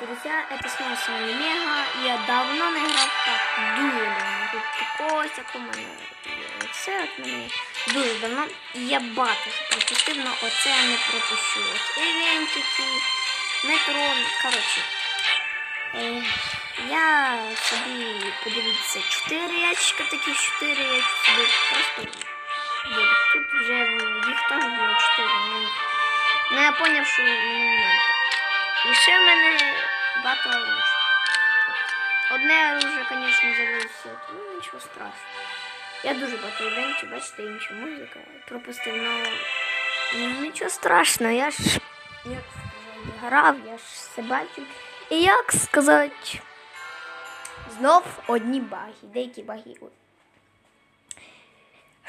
друзья, это снова с вами Мега. Я давно не грав так, дуже давно. Тут ось як у мене оце от мене дуже давно. Я багато пропустив, але оце я не пропущу. От івентики, метро, коротше. Е, я собі, подивіться, 4 ящика такі, 4 я собі просто буду. Тут вже їх теж було 4. Ну, ну я зрозумів, що мені не треба. І ще в мене багато оружия. Одне оружие, звісно, залишилося. Ну, нічого страшного. Я дуже багато івентів, бачите, інша музика. Пропустив, ну, нічого страшного, я ж як сказати, грав, я ж все бачив. І як сказати, знов одні баги, деякі баги.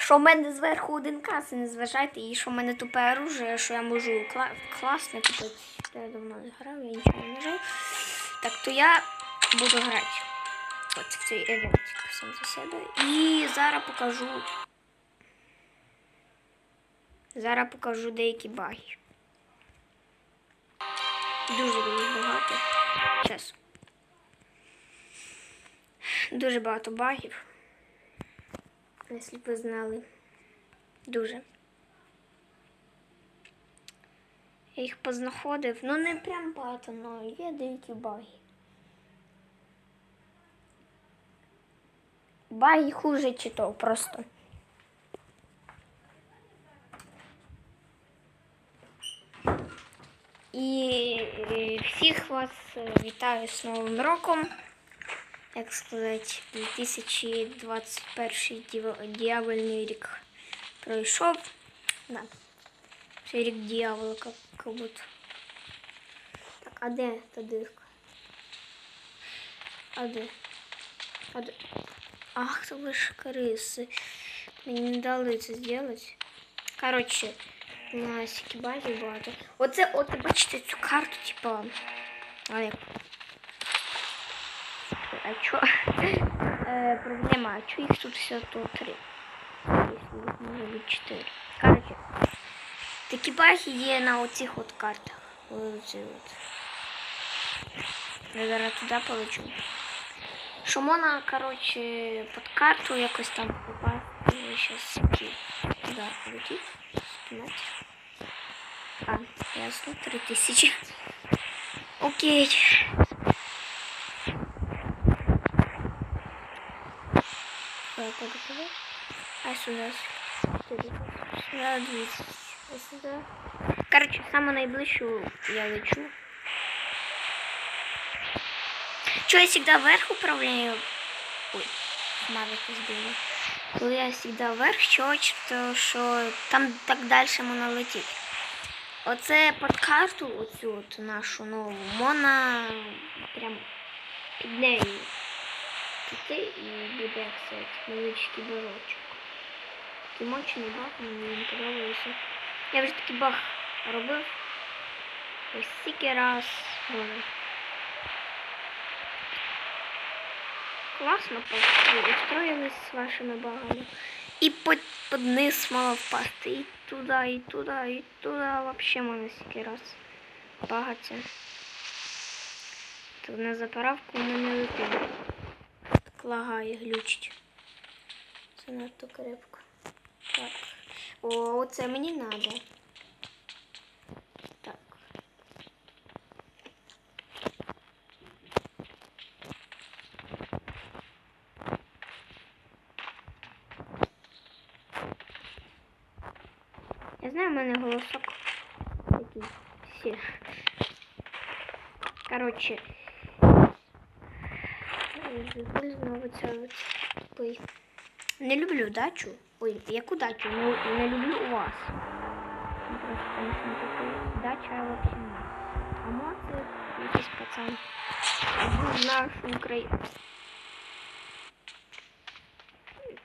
Що в мене зверху один кас, не зважайте, і що в мене тупе оружие, що я можу кла- класне купити. Я давно не грав, я нічого не нажав. Так, то я буду грати. От в цей евентик сам за себе. І зараз покажу. Зараз покажу деякі баги. Дуже багато. Зараз. Дуже багато багів. Якщо б ви знали. Дуже. Я їх познаходив. Ну не прям багато, але є деякі баги. Баги хуже читав просто. І всіх вас е, вітаю з Новим роком. Як сказати, 2021 діва- дьявольний рік пройшов. Да. Це рік дьявола, как, как будто. Так, а де та дирка? А де? А де? Ах, це ви ж криси. Мені не дали це зробити. Коротше, на сікібазі багато. Оце, от, бачите, цю карту, типа. А як? А чо? Е, проблема, а чо їх тут все то три? Якщо їх може бути чотири. Коротше, такі баги є на оцих от картах. Оці от. Я зараз туди полечу. Що коротше, під карту якось там попасти. Щас туди летіть. Спинати. А, ясно, три тисячі. Окей. Сюда. А. Сюда. Сюда, дивіться. А сюда. Короче, саму найближчу я лечу. Что я всегда вверх управляю? Ой, навыки сбила. Коли я всегда вверх, що, що там так далі можна летіти. Оце під карту, оцю от нашу нову, можна прям під нею піти і буде як це невеличкий барочок. Такий мощний баг, мені він подобається. Я вже такий баг робив. Ось раз. Боже. Класно устроїлись з вашими багами. І під, під низ мало впасти. І туди, і туди, і туди. Вообще можна стільки раз багатися. Тут на заправку не летимо. Лагає, глючить. Це надто крепко. Так. О, це мені треба. Так. Я знаю, в мене голосок такий. Всі. Коротше. Знову от. Ой. Не люблю дачу. Ой, яку дачу? Не, не люблю у вас. Ну, Просто, дача вообще не. А моцы якийсь пацан. В нашу Україну.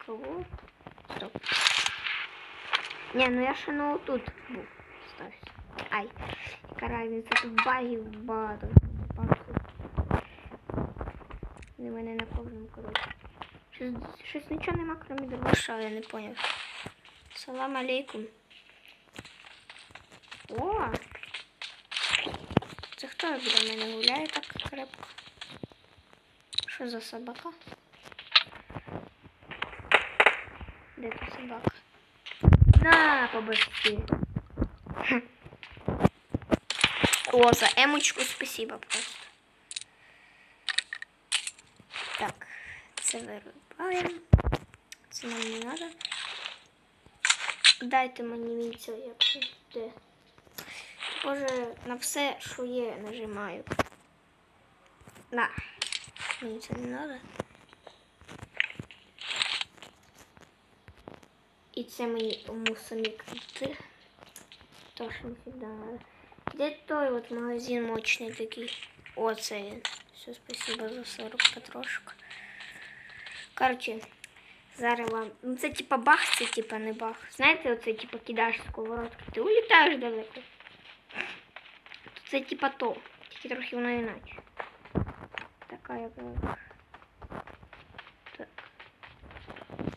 Кого? Стоп. Не, ну я ще ну тут був. Стався. Ай, яка разниця, тут багів. Багато. Не мене на кожному коротше. Щось, щось нічого нема, крім дробаша, я не поняв. Салам алейкум. О! Це хто біля мене гуляє так? рибка. Що за собака? Де тут собака? На, побачки. О, за емочку спасибо просто. Так, це вирубаємо. Це нам не треба. Дайте мені місце, як це де. Боже, на все, що є, нажимаю. На. Мені це не треба. І це мені мусомі крути. То, що не завжди треба. Де той от магазин мощний такий? О, це він. Все, спасибо за 40 потрошок. Короче, зараз вам. Ну це типа бах, це типа не бах. Знаєте, оце типа кидаєш сковородку, ти улітаєш далеко. Це типа то, тільки трохи воно іначе. Така як. Так.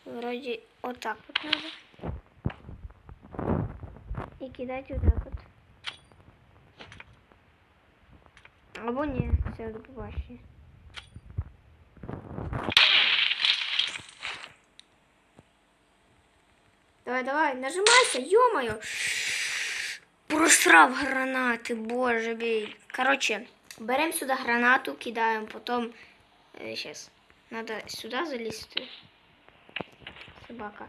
Вроді отак от надо. І кидати отак от. Або ні, все до побачення. Давай, давай, нажимайся, ё-моё. Просрав гранати, боже бей. Короче, берем сюда гранату, кидаем, потом... Э, сейчас, надо сюда залезть. Собака.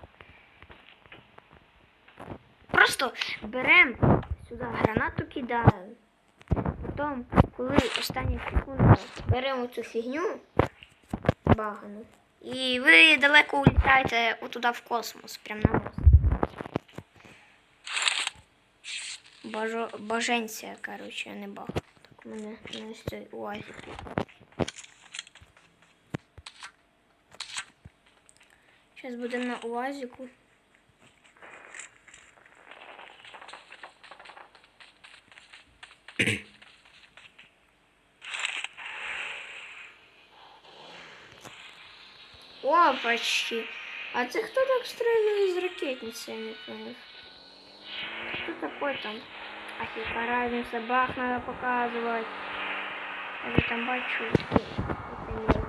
Просто берем сюда гранату, кидаем. Потім, коли остання секунда, беремо цю фігню багану. І ви далеко улітаєте отуда в космос, прям на мост. Бажо... Баженця, коротше, а не баг. Так у мене на цей уазик. Зараз будемо на уазику. О, почти. А це хто так стрельнув із ракетниці, я не. Кто такой там? А какая разница, бах надо показывать. Я же там бачу. Это мелкий.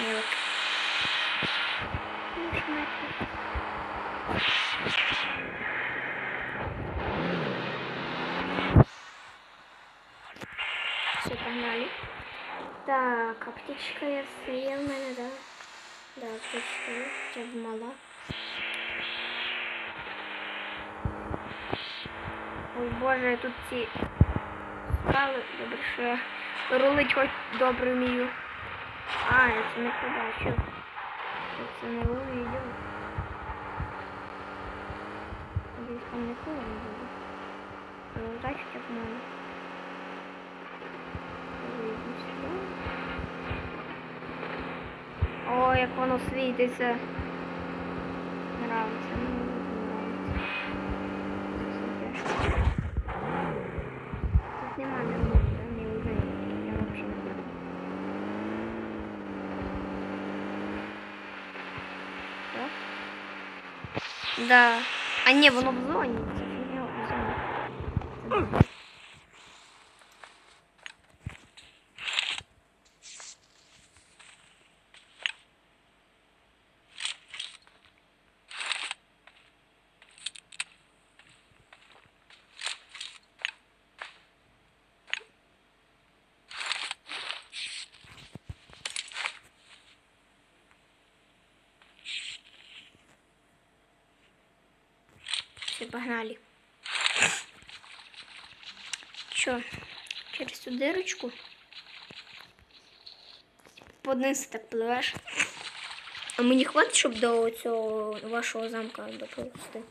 Мелкий. Ну, шматки. Все, погнали. Так, аптечка я є в мене, да? Да, аптечка є, хоча б мала. Ой, боже, тут ці скали, добре, що я рулить хоч добре вмію. А, я це не побачив. Я це не увидел. Десь там ніколи не буде. Ну, в мене. О, як воно світиться. Нравиться, мені дуже нравиться. Це тяжко. Тут нема нормально, не вже я вообще не знаю. Так? Да. А не, воно в зоні. Це фігня в зоні. Це добре. Все, погнали. Чё, через цю дирочку? Под низ так пливеш. А мені хватить, щоб до цього вашого замка доплисти?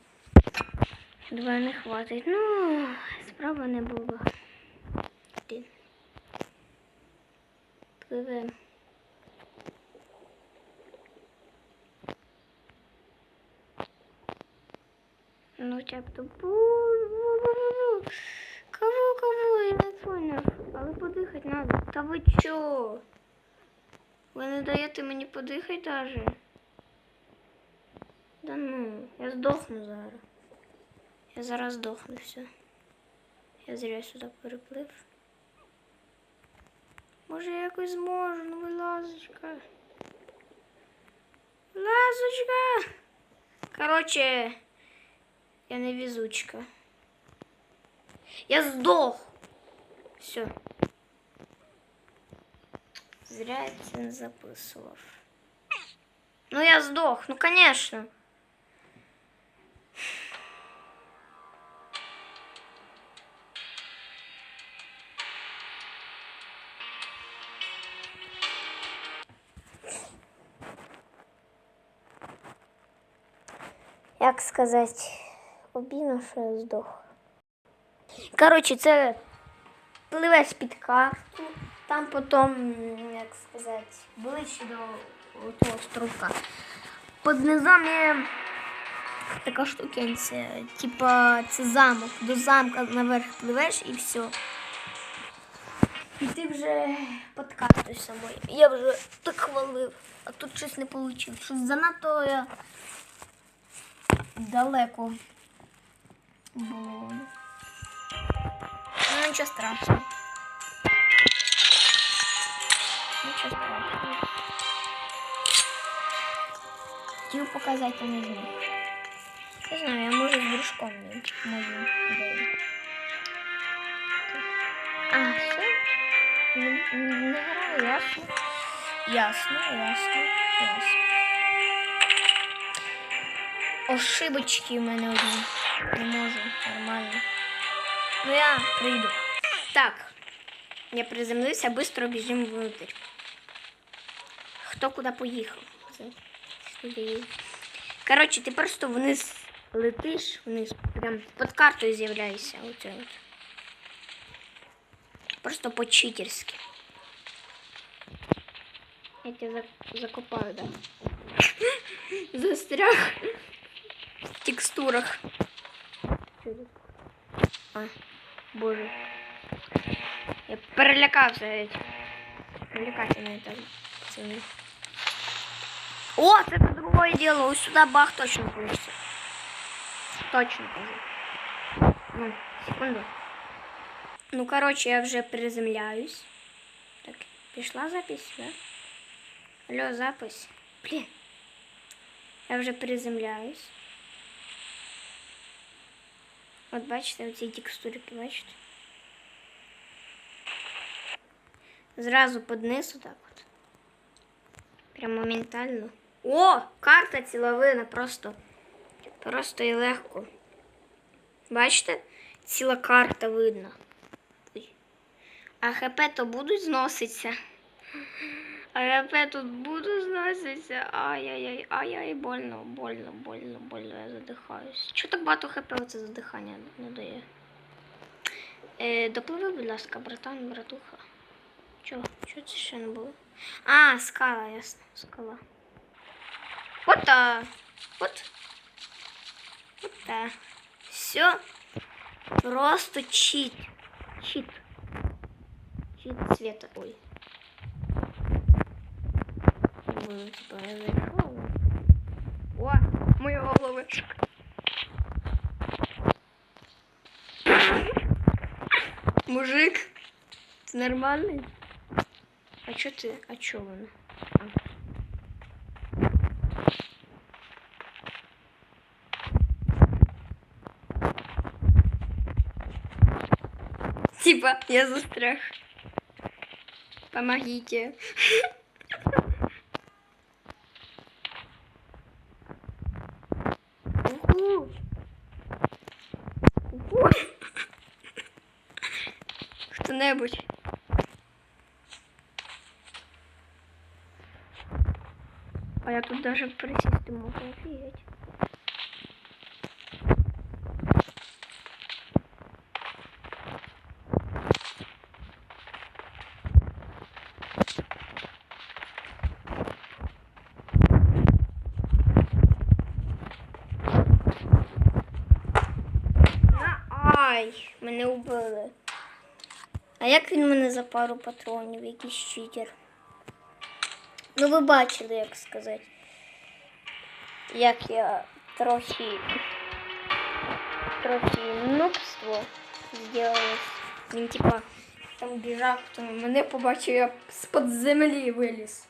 Два не хватить. Ну, справа не була. Пливемо. Ну, хоча б то бу-бу-бу-бу. Кого, кого, я не поняв. Але подихати треба. Та ви чо? Ви не даєте мені подихати даже? Да ну, я здохну зараз. Я зараз здохну все. Я зря сюди переплив. Може я якось зможу, ну вилазочка. Лазочка. Короче, я невезучка. Я сдох. Все. Зря я записував. Ну я сдох, ну конечно. Як сказати, обідно, що я здох. Коротше, це пливеш під карту, там потім, як сказати, ближче до того стровка. Під низом є така штукенця, типа це замок. До замка наверх пливеш і все. І ти вже під картою самою. Я вже так хвалив, а тут щось не вийшло. Щось занадто я далеко було. Ну, нічого страшного. Нічого страшного. Хотів показати, а не зміг. Не знаю, я можу з дружком не можу. А, все? Не, не граю, ясно. Ясно, ясно, ясно. Ошибочки в мене одні. Не можу, нормально. Ну я прийду. Так. Я приземлився, быстро біжим внутрь. Це сюди є. Коротше, ти просто вниз летиш, вниз, прям під картою з'являєшся. Оце от. Просто по-читерськи. Я тебе закопаю, да? Застряг в текстурах. А, боже. Я перелякався геть. Перелякательно там. О, це другое дело. Ось сюди бах точно получится. Точно кажу. Ну, секунду. Ну, короче, я вже приземляюсь. Так, пішла запись, да? Алло, запись. Блін. Я вже приземляюсь. От бачите, оці текстурки, бачите? Зразу під низ отак от. Прям моментально. О! Карта ціловина просто. Просто і легко. Бачите? Ціла карта видно. А ХП то будуть зноситися. ХП тут буду зноситися. Ай-яй-яй, ай-яй, больно, больно, больно, больно, я задихаюсь. Чого так багато ХП оце задихання не дає? Е, допливи, будь ласка, братан, братуха. Чого? Чого це ще не було? А, скала, ясно, скала. Вот так. Вот. Вот так. Все. Просто чит. Чит. Чит цвета. Ой. ми ну, типа зайшов. О, мої голови. Мужик, ты нормальный? А чо ты, А чо вона? Типа, я застряг. Помогите. Хто-небудь. А я тут даже присісти можу, офігеть. Ай, мене вбили. А як він мене за пару патронів, якийсь читер? Ну, ви бачили, як сказати. Як я трохи трохи нубство зробилось. Він типа там біжав, то мене побачив, я з-під землі виліз.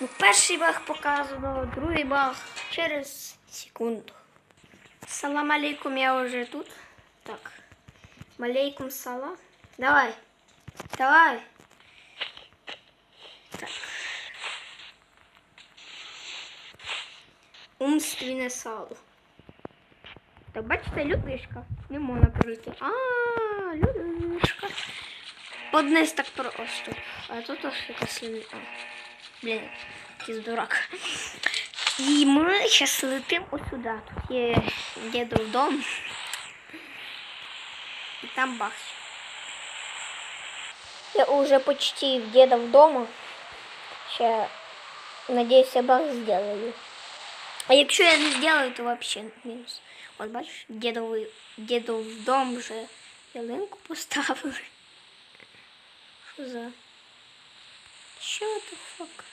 Ну, перший баг показував, другий баг через секунду. Салам алейкум, я вже тут. Так. Малейкум салам. Давай. Давай. Так. Умственне сало. Так, бачите, людишка. Не можна пройти. А, людишка. Одне так просто. А тут ось якась лі- а, Блін, якийсь дурак. І ми зараз летимо ось сюди. Тут є дідов дом. І там бах. Я уже почти в деда дома. Ще, надеюсь, я баг сделаю. А якщо я не сделаю, то вообще мінус. От бачиш, дідовий, дідов дом вже ялинку поставили. Що за? Що the fuck?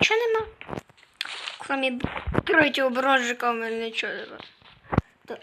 Чого нема? Кроме третього брожика у мене нічого нема. Так.